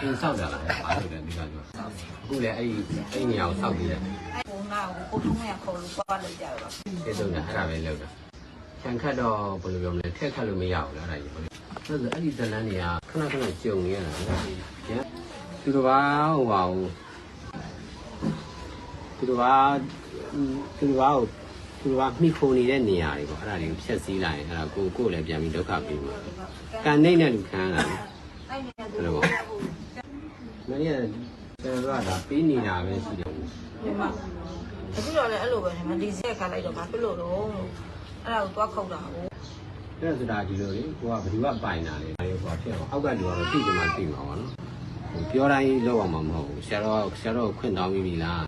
အင်းဆောက်တာလားဘာလို့လဲဒီကပြောအခုလည်းအဲ့ဒီအဲ့နေရာကိုဆောက်ပြီးတယ်ကိုနာကိုကိုထုံးရခေါ်လို့သွားလိုက်ကြတော့ကျေဆုံးတာအဲ့ဒါပဲလုပ်တာခြံခတ်တော့ဘယ်လိုပြောမလဲထက်ခတ်လို့မရဘူးလားအဲ့ဒါကြီးဟုတ်တယ်အဲ့ဒီဇလန်းတွေကခဏခဏကြုံနေရတာအဲ့ဒါကြီးသူတို့ကဟိုပါဘူးသူတို့ကသူတို့ကသူတို့ကမိခိုနေတဲ့နေရာတွေပေါ့အဲ့ဒါတွေကိုဖြတ်စည်းလိုက်ရင်အဲ့ဒါကိုကိုလည်းပြန်ပြီးဒုက္ခပေးမှာကန်နေနဲ့လူခံရတာလေ အဲ့ဒီကဘယ်လိုပေါ့မင်းရကျွန်တော်ကဒါပေးနေတာပဲရှိတယ်ဒီမှာအခုတော့လည်းအဲ့လိုပဲဒီမှာဒီဆက်ခါလိုက်တော့ဘာဖြစ်လို့တော့အဲ့ဒါကိုသွားခုတ်တာကိုအဲ့ဒါဆိုတာဒီလိုလေကိုကဘယ်သူကပိုင်တာလဲဒါရောဖြစ်အောင်အောက်ကလူကတော့သိချင်မှသိမှာပါနော်ဟိုပြောတိုင်းလောက်အောင်မှာမဟုတ်ဘူးဆရာတော်ဆရာတော်ခွင့်တောင်းပြီးပြီလား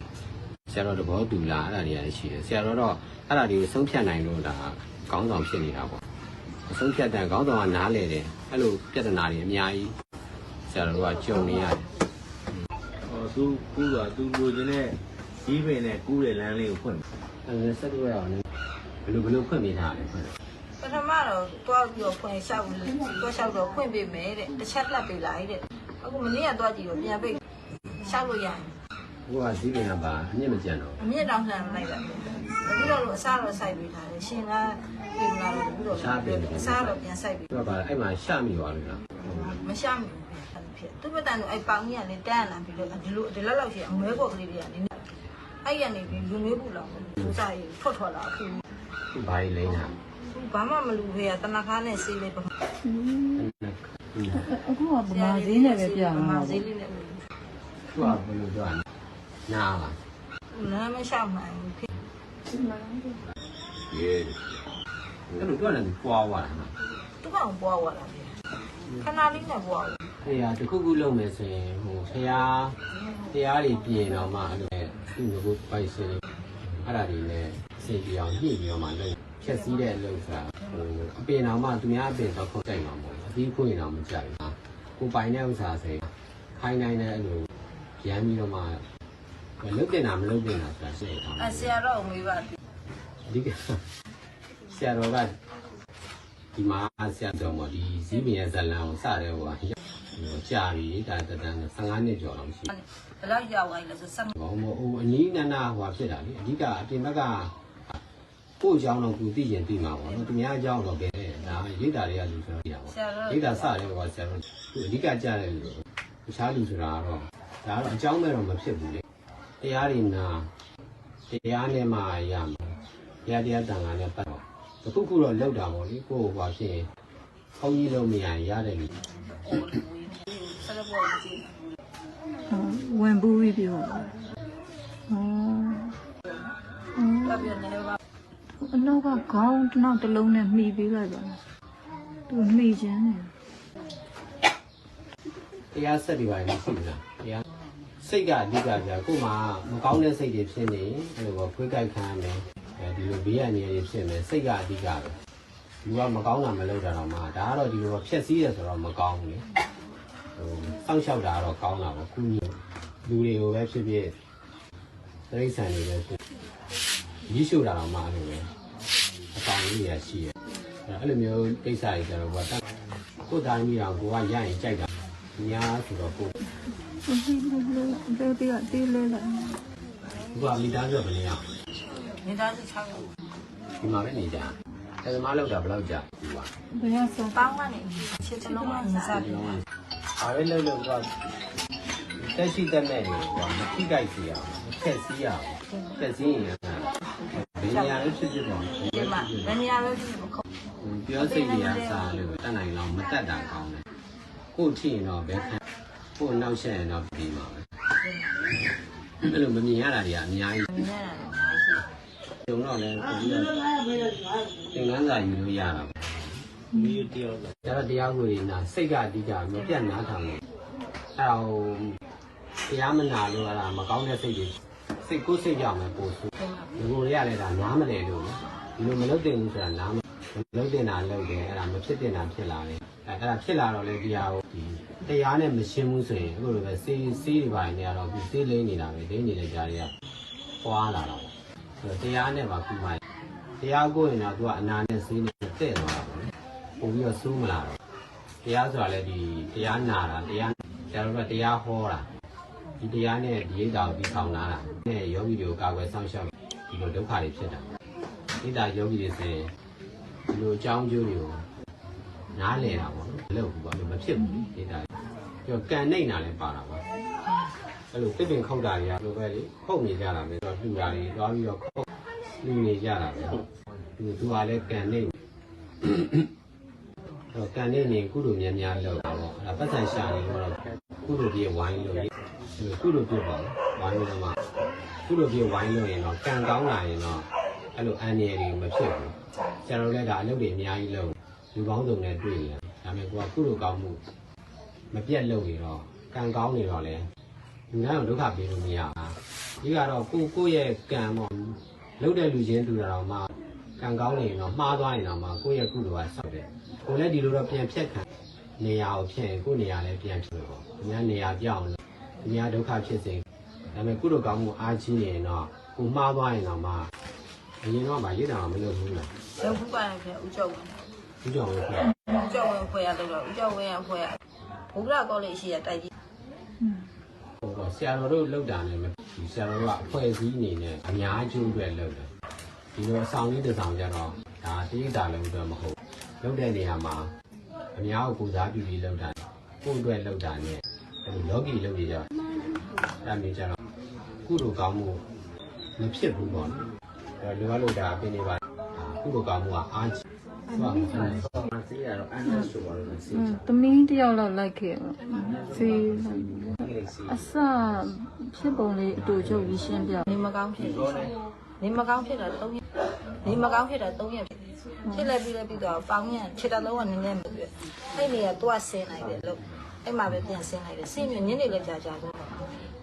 ဆရာတော်သဘောတူလားအဲ့ဒါတွေကလည်းရှိတယ်ဆရာတော်တော့အဲ့ဒါတွေကိုဆုံးဖြတ်နိုင်လို့ဒါခေါင်းဆောင်ဖြစ်နေတာပေါ့ ဆုံးဖြတ်တဲ့ခေါင်းဆောင်ကနားလေတယ်အဲ့လိုပြဿနာတွေအများကြီးဆရာတော်ကကြုံနေရတယ်ဟောသူကူးတော့သူလိုချင်တဲ့ကြီးပင်နဲ့ကူးတဲ့လမ်းလေးကိုဖွင့်အဲ့ဒါဆက်တွေ့ရအောင်လည်းဘယ်လိုဘယ်လိုဖွင့်ပေးထားလဲဖွင့်တယ်ပထမတော့သွားပြီးတော့ဖွင့်လျှောက်လို့သွားလျှောက်တော့ဖွင့်ပေးမယ်တဲ့တစ်ချက်လက်ပေးလိုက်တဲ့အခုမနေ့ကသွားကြည့်တော့ပြန်ပိတ်လျှောက်လို့ရတယ် ဟိုကဈေးပင်ကပါအမြင့်မကျန်တော့အမြင့်တောင်ဆန်လိုက်တာအခုတော့အစားတော့စိုက်ပေးထားတယ်ရှင်ကပြင်လာတော့အခုတော့အစားတော့ပြန်စိုက်ပေးသူကပါအဲ့မှာရှမိသွားလို့လားမရှမ်းဘူးဖြစ်သူ့ပတန်တို့အဲ့ပေါင်ကြီးကလည်းတန်းလာပြီးတော့ဒီလိုဒီလောက်လောက်ရှိအမဲပေါ်ကလေးတွေကလည်းအဲ့ရနေပြီးလူမျိုးဘူးလောက်လူစားရထွက်ထွက်လာအခုသူဘာကြီးလိမ့်တာဘာမှမလူဖေးကတနခါနဲ့ဆေးလေးပအခုကဗမာဈေးနဲ့ပဲပြရဗမှာမာပေါ့ဈေးလေးနဲ့သူကဘယ်လိုပြောရလဲ နားလားနားမရှောက်နိုင်ဘူးဖြစ်ရေအဲ့လိုပြောတယ်ပွားသွားတာနော်သူကအောင်ပွားသွားတာဖြစ်ခဏလေးနဲ့ပွားဘူးခေယာတစ်ခုခုလုပ်မယ်ဆိုရင်ဟိုဖျားဖျားတွေပြင်တော့မှအဲ့လိုသူ့ငကိုပိုက်စင်အဲ့ဒါတွေနဲ့စိတ်ပြောင်းညှိပြီးတော့မှလုပ်ဖြက်စီးတဲ့လုပ်စာဟိုအပင်တော်မှသူများအပင်တော့ခုတ်ကြိုက်မှာမဟုတ်ဘူးအသီးခွင့်တော့မကြိုက်ဘူးကိုပိုင်တဲ့ဥစ္စာဆိုရင်ခိုင်းနိုင်တဲ့အဲ့လိုရမ်းပြီးတော့မှ မလုပ်တင်တာမလုပ်တင်တာဆိုတာစိတ်ထားအဆရာတော့မေးပါပြီအဓိကဆရာတော်ကဒီမှာဆရာတော်မဒီဇီးပင်ရဲ့ဇလံကိုစတဲ့ဟိုကကြာပြီဒါတတန်း15နှစ်ကျော်လောက်ရှိဘယ်လောက်ရောက်သွားလဲဆိုဆက်ဘာမဟိုအနီးနာနာဟိုဖြစ်တာလေအဓိကအပြင်ဘက်ကကို့အကြောင်းတော့ကိုသိရင်သိမှာပေါ့နော်သူများအကြောင်းတော့ပဲဒါရိတ်တာတွေကလူဆိုတော့သိတာပေါ့ဆရာတော့ရိတ်တာစတယ်ဟိုကဆရာတော်သူအဓိကကြားတယ်လူတခြားလူဆိုတာကတော့ဒါကတော့အကြောင်းမဲ့တော့မဖြစ်ဘူးလေ တရားတွေနာတရားနဲ့မှရမှာတရားတရားတန်ခါနဲ့ပတ်တော့တခုခုတော့လောက်တာပေါ့လေကိုယ့်ဟိုပါဖြစ်ရင်ခေါင်းကြီးလုံးမရရင်ရတယ်လူဆက်လက်ပေါ်ကြည့်ဝင်ပူးပြီးပြောတာဟောတော့ပြန်နေပါအနောက်ကခေါင်းတစ်နောက်တစ်လုံးနဲ့မှီပေးလိုက်ပါသူမှီခြင်းတယ်တရားဆက်တွေပါရင်ရှိဘူးလားတရား စိတ်ကအဓိကကြာကို့မှာမကောင်းတဲ့စိတ်တွေဖြစ်နေအဲ့လိုပေါ့ဖွေးကြိုက်ခံရမယ်အဲဒီလိုဘေးရန်နေရဖြစ်မယ်စိတ်ကအဓိကပဲလူကမကောင်းတာမလုပ်တာတော့မှဒါကတော့ဒီလိုဖြက်စီးရဆိုတော့မကောင်းဘူးလေဟိုစောင့်ရှောက်တာကတော့ကောင်းတာပေါ့ကုညီလူတွေကိုပဲဖြစ်ဖြစ်တိရစ္ဆာန်တွေပဲဖြစ်ကြီးရှို့တာတော့မှအဲ့လိုပဲအကောင်ကြီးရရှိရအဲ့လိုမျိုးကိစ္စတွေကြတော့ဘာတကိုယ်တိုင်းမိတော့ကိုကရရင်ကြိုက်တာ ညာဆိုတော့ကိုဘယ်တည်းကတေးလဲလိုက်သူကမိသားစုကဘယ်နေရနေသားစု6ခုဒီမှာပဲနေကြတယ်သမားလောက်တာဘယ်လောက်ကြာဒီပါဘယ်ကဆုံးပေါင်းကနေခြေစလုံးကစပြီးအားလည်းလောက်လောက်တော့တက်ရှိတက်မဲ့တွေကွာမထိကြိုက်စီရအောင်ဖက်စီရအောင်ဖက်စီရင်ဘယ်နေရာလို့ဖြစ်ဖြစ်ပါဒီမှာဘယ်နေရာပဲဖြစ်မခုပြောစိတ်တွေကစားလို့တတ်နိုင်လောက်မတတ်တာကောင်းတယ် ကို့ထင်တော့ဘယ်ခံကို့နောက်ဆက်ရင်တော့ပြီးမှာပဲအဲ့လိုမမြင်ရတာတွေကအများကြီးမြင်ရတယ်အားရှိကျုံတော့လည်းကိုပြီးတော့သင်္ကန်းစာယူလို့ရတာမီးတယောက်လားဒါတော့တရားကိုရနာစိတ်ကအဓိကမပြတ်နားထောင်လို့အဲ့ဒါဟိုတရားမနာလို့အဲ့ဒါမကောင်းတဲ့စိတ်တွေစိတ်ကိုယ်စိတ်ကြောင့်ပဲပို့ဆိုဒီလိုတွေကလည်းဒါနားမလဲလို့ဒီလိုမလုပ်တင်ဘူးဆိုတာနားမ လုပ်တင်တာလုပ်တယ်အဲ့ဒါမဖြစ်တင်တာဖြစ်လာတယ်အဲ့အဲ့ဒါဖြစ်လာတော့လေတရားကိုဒီတရားနဲ့မရှင်းဘူးဆိုရင်အခုလိုပဲစေးစေးတွေပါနေရတော့ဒီစေးလိမ့်နေတာပဲလိမ့်နေတဲ့ကြားတွေကပွားလာတော့အဲ့တော့တရားနဲ့ပါခုမှတရားကိုရင်တော့သူကအနာနဲ့စေးနဲ့တဲ့သွားတာပေါ့လေပို့ပြီးတော့စိုးမလာတော့တရားဆိုတာလည်းဒီတရားနာတာတရားဆရာတော်ကတရားဟောတာဒီတရားနဲ့ဒီဣဒ္ဓါကိုပြီးဆောင်လာတာနဲ့ယောဂီတွေကိုကာကွယ်ဆောင်ရှောက်ဒီလိုဒုက္ခတွေဖြစ်တာဣဒ္ဓါယောဂီတွေဆိုရင် ဒီလိုအကြောင်းကျိုးတွေကိုနားလည်တာပေါ့နော်မလုပ်ဘူးပေါ့လို့မဖြစ်ဘူးဣဒ္ဓါပြီးတော့ကံနေတာလည်းပါတာပေါ့အဲ့လိုပြပင်ခုတ်တာတွေကလိုပဲလေခုတ်နေကြတာပဲတော့လှူတာတွေသွားပြီးတော့ခုတ်လှူနေကြတာပဲသူသူကလည်းကံနေတော့ကံနေနေကုလိုများများလောက်တာပေါ့အဲ့ဒါပတ်စံရှာနေတော့ကုလိုပြေဝိုင်းလို့လေကုလိုပြေပေါ့ဝိုင်းလို့တော့မှကုလိုပြေဝိုင်းလို့ရင်တော့ကံကောင်းလာရင်တော့ အဲ့လိုအန်ရည်တွေမဖြစ်ဘူးဆရာတော်လည်းဒါအလုပ်တွေအများကြီးလုပ်လူကောင်းစုံနဲ့တွေ့နေတာဒါပေမဲ့ကိုကကုလိုကောင်းမှုမပြတ်လုပ်နေတော့ကံကောင်းနေတော့လေလူတိုင်းကိုဒုက္ခပေးလို့မရဘူးဒီကတော့ကိုကိုယ့်ရဲ့ကံပေါ့လုပ်တဲ့လူချင်းတူတာတော့မှကံကောင်းနေရင်တော့မှားသွားရင်တော့မှကိုယ့်ရဲ့ကုလိုကဆောက်တယ်ကိုလည်းဒီလိုတော့ပြန်ဖြတ်ခံနေရာကိုဖြစ်ရင်ကိုယ့်နေရာလည်းပြန်ဖြစ်လို့ပေါ့အများနေရာပြောင်းလို့အများဒုက္ခဖြစ်စေဒါပေမဲ့ကုလိုကောင်းမှုအားကြီးနေရင်တော့ကိုမှားသွားရင်တော့မှ အရင်တော့မှရည်တာမလုပ်ဘူးလားလောက်ဘူးပါရဲ့ဦးကျော်ဝင်ဒီကြောင့်လည်းဖြစ်ဦးကျော်ဝင်ဖွဲ့ရတော့ဦးကျော်ဝင်ရဖွဲ့ရဘုရားကောလေးရှိရတိုက်ကြီးဟိုတော့ဆရာတော်တို့လောက်တာနဲ့မဒီဆရာတော်တို့ကအဖွဲ့အစည်းအနေနဲ့အများကျိုးအတွက်လောက်တယ်ဒီလိုအဆောင်လေးတစ်ဆောင်ကြတော့ဒါတိရတာလုံးတော့မဟုတ်လောက်တဲ့နေရာမှာအများကိုပူဇော်ပြုပြီးလောက်တာကိုယ့်အတွက်လောက်တာနဲ့အဲ့လိုလောကီလောက်ရကြအဲ့မျိုးကြတော့ကုလိုကောင်းမှုမဖြစ်ဘူးပေါ့နော် အဲ့လိုကလို့ဒါပြင်နေပါကုလိုကောင်းမှုကအားကြီးသွားမှာအဲ့ဒါမစီးရတော့အန်နဲ့ဆိုပါလို့စီးချသမီးတယောက်လောက်လိုက်ခဲ့တော့ဖေးလိုက်င်စီးအစဖြစ်ပုံလေးအတူချုပ်ပြီးရှင်းပြနေမကောင်းဖြစ်နေမကောင်းဖြစ်တာ၃ရက်နေမကောင်းဖြစ်တာ၃ရက်ဖြစ်လဲပြီးလဲပြီးတော့ပေါင်းရခြေတလုံးကနည်းနည်းမပြည့်အဲ့နေရတော့ဆင်းလိုက်တယ်လို့အဲ့မှာပဲပြန်ဆင်းလိုက်တယ်ဆင်းပြီးညနေလည်းကြာကြာတော့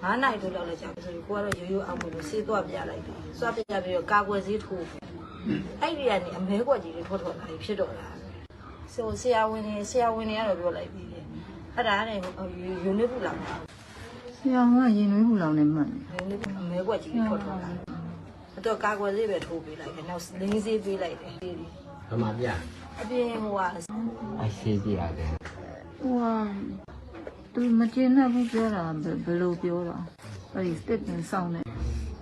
9နိုင်တို့လောက်လည်းကြာပြီဆိုပြီးကိုကတော့ရိုးရိုးအောင်လို့ဆေးတော့ပြလိုက်တယ်သွားပြပြပြီးတော့ကာကွယ်ဆေးထိုးအဲ့ဒီကနေအမဲကွက်ကြီးတွေထွက်ထွက်လာပြီးဖြစ်တော့တာဆိုဆရာဝန်တွေဆရာဝန်တွေကတော့ပြောလိုက်ပြီးတယ်အဲ့ဒါနဲ့ယူနေဘူးလားဆရာကရင်နွေးဘူးလောင်နေမှန်ယူနေဘူးအမဲကွက်ကြီးထွက်ထွက်လာအဲ့တော့ကာကွယ်ဆေးပဲထိုးပေးလိုက်တယ်နောက်လင်းဆေးပေးလိုက်တယ်ဗမာပြအပြင်ဟိုဟာအရှိပြရတယ်ဟိုဟာ သူမကျင်းတဲ့ဘူးပြောတာဘယ်ဘယ်လိုပြောတာအဲ့ဒီ step နဲ့စောင်းနေ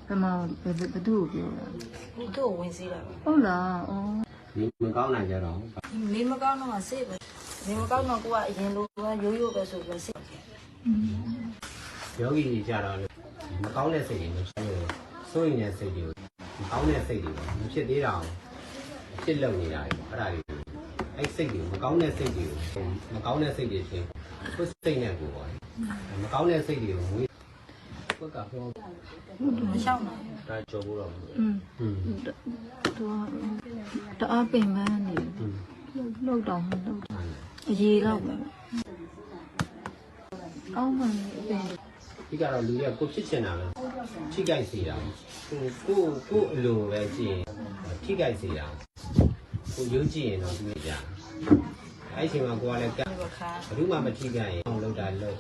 ဘယ်မှာဘယ်ဘယ်သူ့ကိုပြောတာသူ့ကိုဝင်စီးတာပဲဟုတ်လားဩဒီမကောင်းနိုင်ကြတော့နေမကောင်းတော့ဆေးပဲနေမကောင်းတော့ကိုကအရင်လိုကရိုးရိုးပဲဆိုပြီးဆေးယောဂီကြီးကြတော့လေမကောင်းတဲ့စိတ်တွေမဖြစ်ဘူးစိုးရင်တဲ့စိတ်တွေမကောင်းတဲ့စိတ်တွေမဖြစ်သေးတာအောင်ဖြစ်လုံနေတာတွေပေါ့အဲ့ဒါတွေအဲ့စိတ်တွေမကောင်းတဲ့စိတ်တွေကိုမကောင်းတဲ့စိတ်တွေချင်း ကိုယ်စိတ်နဲ့ကိုယ်ပေါ့မကောင်းတဲ့စိတ်တွေကိုမွေးကိုယ်ကပြောမရှောက်နိုင်ဒါကြော်ဖို့တော့မဟုတ်ဘူးอืมသူကတအားပင်ပန်းနေလှုပ်တော့မလှုပ်တော့အရေးတော့ပဲအောင်းမှန်အပင်ဒီကတော့လူရကိုဖြစ်ချင်တာပဲထိကြိုက်စီတာကိုကိုကိုအလိုပဲကြည့်ထိကြိုက်စီတာကိုရုပ်ကြည့်ရင်တော့တွေ့ကြ အဲ့ချိန်မှာကိုကလည်းကဒီဘခါဘယ်သူမှမထိကြရင်အောင်လောက်တာလောက်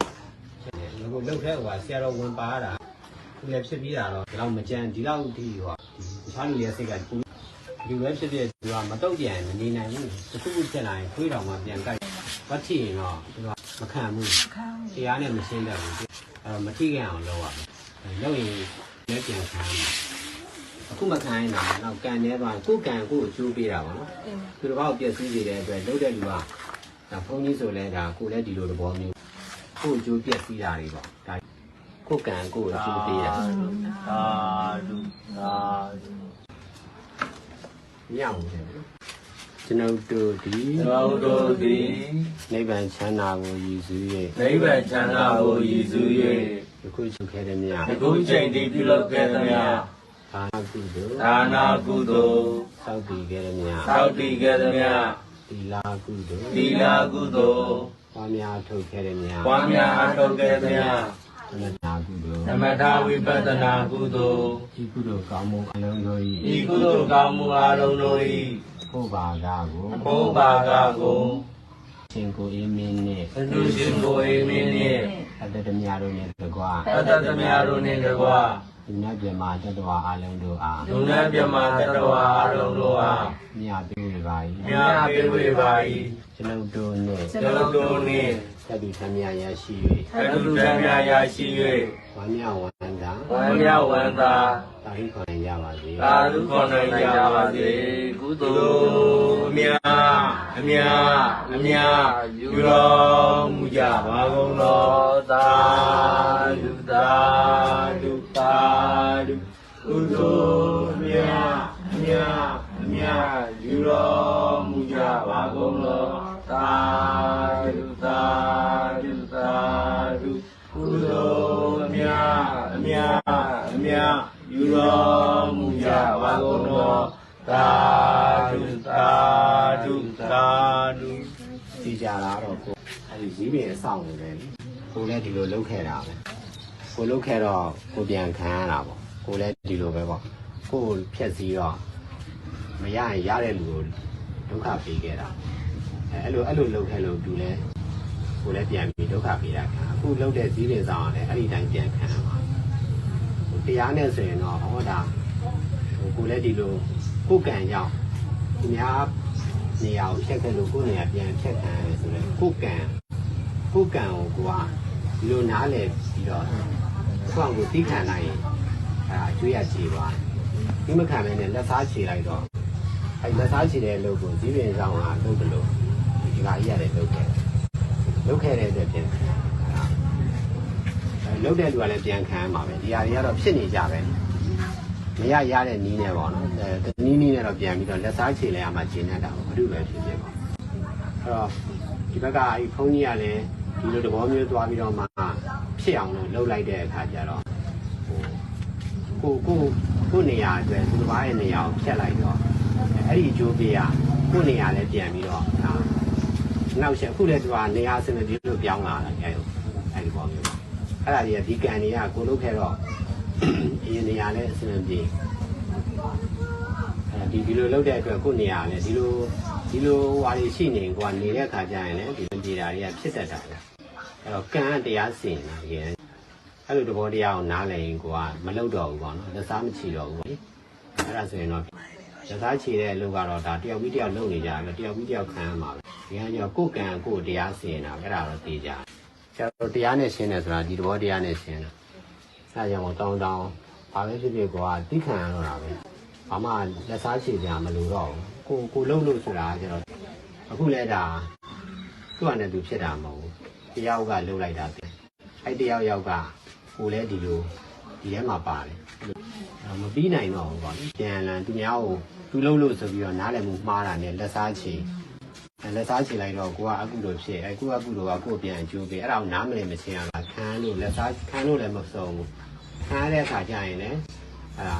ဖြစ်နေငါကလောက်တဲ့ဟိုကဆရာတော်ဝင်ပါတာသူလည်းဖြစ်ပြီးတာတော့ဒီလောက်မကြမ်းဒီလောက်ဒီဟိုတခြားလူရဲ့စိတ်ကပူလူပဲဖြစ်ဖြစ်သူကမတော့ပြန်မနေနိုင်ဘူးတစ်ခုခုဖြစ်လာရင်ခွေးတော်မှပြန်ကြိုက်မထိရင်တော့သူကမခံဘူးခါတရားနဲ့မရှင်းတတ်ဘူးအဲ့တော့မထိခဲ့အောင်လုပ်ရမယ်လုပ်ရင်လည်းပြန်ခံရမယ်အခုမခံရင်တော့နောက်ကံနေသွားကိုယ်ကံကိုယ်အကျိုးပေးတာပါနော်အင်းသူတစ်ပါးကိုပြည့်စည်စေတဲ့အတွက်လုပ်တဲ့လူက ဒါဘုန်းကြီးဆိုလဲဒါကိုလည်းဒီလိုသဘောမျိုးကိုယ်အကျိုးပြည့်စည်တာတွေပေါ့ဒါကိုယ်ကံကိုယ်အကျိုးပေးတာသာဓုသာဓုညောင်းတယ်နော်ကျွန်ုပ်တို့ဒီသောတို့သည်နိဗ္ဗာန်ချမ်းသာကိုရည်စူး၍နိဗ္ဗာန်ချမ်းသာကိုရည်စူးယခုချုပ်ခဲ့တဲ့မြတ်၍အခုချိန်တည်ပြုလုပ်ခဲ့သမျှဒါနကုသိုလ်ဒါနာကုသိုလ်စောင့်တည်ခဲ့တဲ့မြတ်သောက်တည်ခဲ့သမျှ သီလာကုသိုလ်သီလကုသိုလ်ပွားများထုတ်ခဲ့တဲ့မြတ်ပွားများအားထုတ်ခဲ့သမျှသမထကုသိုလ်သမထဝိပဿနာကုသိုလ်ဒီကုသိုလ်ကောင်းမှုအလုံးစုံဤကုသိုလ်ကောင်းမှုအလုံးတို့၏ဘုဘာကကိုဘုဘာကကိုရှင်ကိုအေးမင်းနှင့်အလူရှင်ကိုအေးမင်းနှင့် အအတ္တတမြတို့နှင့်တကွာအတ္တသမယတို့နှင့်တကွာဒီနတ်ပြမတတ္တဝါအလုံးတို့အားဒုနတ်မြမတတဝါအလုံးတို့အားမြတ်ပေးဝေပါ၏မြတ်ပေးဝေပါ၏ကျွန်ုပ်တို့နှင့်ကျွန်ုပ်တို့နှင့်သတ္တိသမယရရှိအတုသမယရရှိ၍ဝမ်းမြောက်ဝမ်းသာ၍ဝမ်းမြောက်ဝမ်းသာ တာရိခေါ်နိုင်ကြပါစေသာဓုခေါ်နိုင်ကြပါစေကုသိုလ်အမြအမြအမြယူတော်မူကြပါကုန်သောသာဓုသာဓုသာဓုကုသိုလ်အမြအမြအမြယူတော် တော်မူကြပါကုန်သောသာဓုသာဓုသာဓုကြည်ကြလာတော့ကိုအဲဒီဇီးပင်အဆောင်နေတယ်လေကိုလည်းဒီလိုလုပ်ခဲ့တာပဲကိုလုပ်ခဲ့တော့ကိုပြန်ခံရတာပေါ့ကိုလည်းဒီလိုပဲပေါ့ကိုဖြက်စီးတော့မရရင်ရတဲ့လူကိုဒုက္ခပေးခဲ့တာအဲအဲ့လိုအဲ့လိုလုပ်ခဲ့လို့သူလည်းကိုလည်းပြန်ပြီးဒုက္ခပေးတာခံအခုလုပ်တဲ့ဇီးပင်ဆောင်ကလည်းအဲ့ဒီတိုင်းပြန်ခံရမှာ တရားနဲ့ဆိုရင်တော့ဟောတာဟိုကိုလည်းဒီလိုကိုကံကြောင့်သူများနေရာကိုဖြတ်ခဲ့လို့ကိုယ်နေရာပြန်ဖြတ်ခံရတယ်ဆိုတော့ကိုယ်ကံကိုယ်ကံကိုကိုကဒီလိုနားလည်ပြီးတော့ကိုယ့်အောင်ကိုသိခံနိုင်ရင်အဲအကျွေးရခြေသွားဒီမခံမဲနဲ့လက်စားခြေလိုက်တော့အဲလက်စားခြေတဲ့အလုပ်ကိုဇီးပင်ဆောင်ကလုပ်တယ်လို့ဒီကကြီးရတယ်လုပ်ခဲ့လုပ်ခဲ့တဲ့အတွက်ပြင်အဲ လုပ်တဲ့လူကလည်းပြန်ခံရမှာပဲဒီဟာတွေကတော့ဖြစ်နေကြပဲမရရတဲ့နီးနဲ့ပေါ့နော်အဲနီးနီးနဲ့တော့ပြန်ပြီးတော့လက်စားချေလဲရမှာဂျင်းနေတာပေါ့ဘာလို့ပဲဖြစ်ဖြစ်ပေါ့အဲ့တော့ဒီဘက်ကအဲဒီဖုန်းကြီးကလည်းဒီလိုတဘောမျိုးသွားပြီးတော့မှဖြစ်အောင်လို့လှုပ်လိုက်တဲ့အခါကျတော့ဟိုကိုကိုကိုနေရာအတွက်သူတစ်ပါးရဲ့နေရာကိုဖြတ်လိုက်တော့အဲ့ဒီအကျိုးပေးရကိုနေရာလည်းပြန်ပြီးတော့ဒါနောက်ချက်အခုလည်းသူကနေရာစနစ်ဒီလိုပြောင်းလာတယ်အဲအဲဒီပေါ့မျိုး အဲ့ဒါကြီးကဒီကန်တွေကကိုလုပ်ခဲ့တော့အရင်နေရာလည်းအဆင်ပြေအဲဒီဒီလိုလုပ်တဲ့အတွက်ကိုယ့်နေရာလည်းဒီလိုဒီလိုဟွာတွေရှိနေကွာနေတဲ့ခါကျရင်လည်းဒီလိုပြေတာတွေကဖြစ်တတ်တာလေအဲ့တော့ကံကတရားစင်တာတကယ်အဲ့လိုသဘောတရားကိုနားလည်ရင်ကိုကမလုပ်တော့ဘူးပေါ့နော်လက်စားမချီတော့ဘူးပေါ့လေအဲ့ဒါဆိုရင်တော့လက်စားချီတဲ့အလုပ်ကတော့ဒါတယောက်ပြီးတယောက်လုပ်နေကြတယ်တယောက်ပြီးတယောက်ခံရမှာပဲဒီကကြောကိုယ်ကံကိုယ်တရားစင်တာအဲ့ဒါတော့သိကြတယ် ကျတော့တရားနဲ့ရှင်းတယ်ဆိုတာဒီသဘောတရားနဲ့ရှင်းတာအဲကြောင့်တောင်းတောင်းဘာပဲဖြစ်ဖြစ်ကိုကတိခံရတော့တာပဲဘာမှလက်စားချေကြမလို့တော့ဘူးကိုကိုလုံးလို့ဆိုတာကကျတော့အခုလဲဒါသူ့အနေနဲ့သူဖြစ်တာမဟုတ်ဘူးတယောက်ကလှုပ်လိုက်တာပဲအဲတယောက်ယောက်ကကိုလည်းဒီလိုဒီထဲမှာပါတယ်အဲ့မပြီးနိုင်တော့ဘူးပေါ့လေပြန်လန်သူများကိုသူလုံးလို့ဆိုပြီးတော့နားလည်မှုမှားတာနဲ့လက်စားချေအဲ လက်စားချေလိုက်တော့ကိုကအကုလိုဖြစ်အဲကိုကအကုလိုကကိုယ်ပြန်အကျိုးပေးအဲ့ဒါကိုနားမလည်မချင်းရတာခံလို့လက်စားခံလို့လည်းမစုံဘူးခံရတဲ့အခါကျရင်လည်းအဲ့ဒါ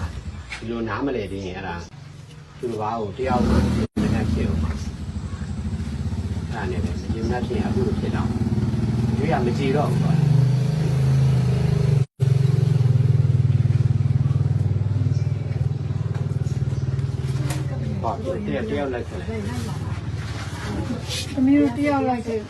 ဒီလိုနားမလဲသေးရင်အဲ့ဒါသူတစ်ပါးကိုတယောက်ကိုမနဲ့ဖြစ်အောင်အဲ့ဒါနဲ့ပဲမကြည့်မနဲ့ဖြစ်ရင်အခုလိုဖြစ်တော့ရွေးရမကြည့်တော့ဘူးပေါ့ဟောတယောက်တယောက်လိုက်ခဲ့ တယ်သမီးတို့တယောက်လိုက်ခဲ့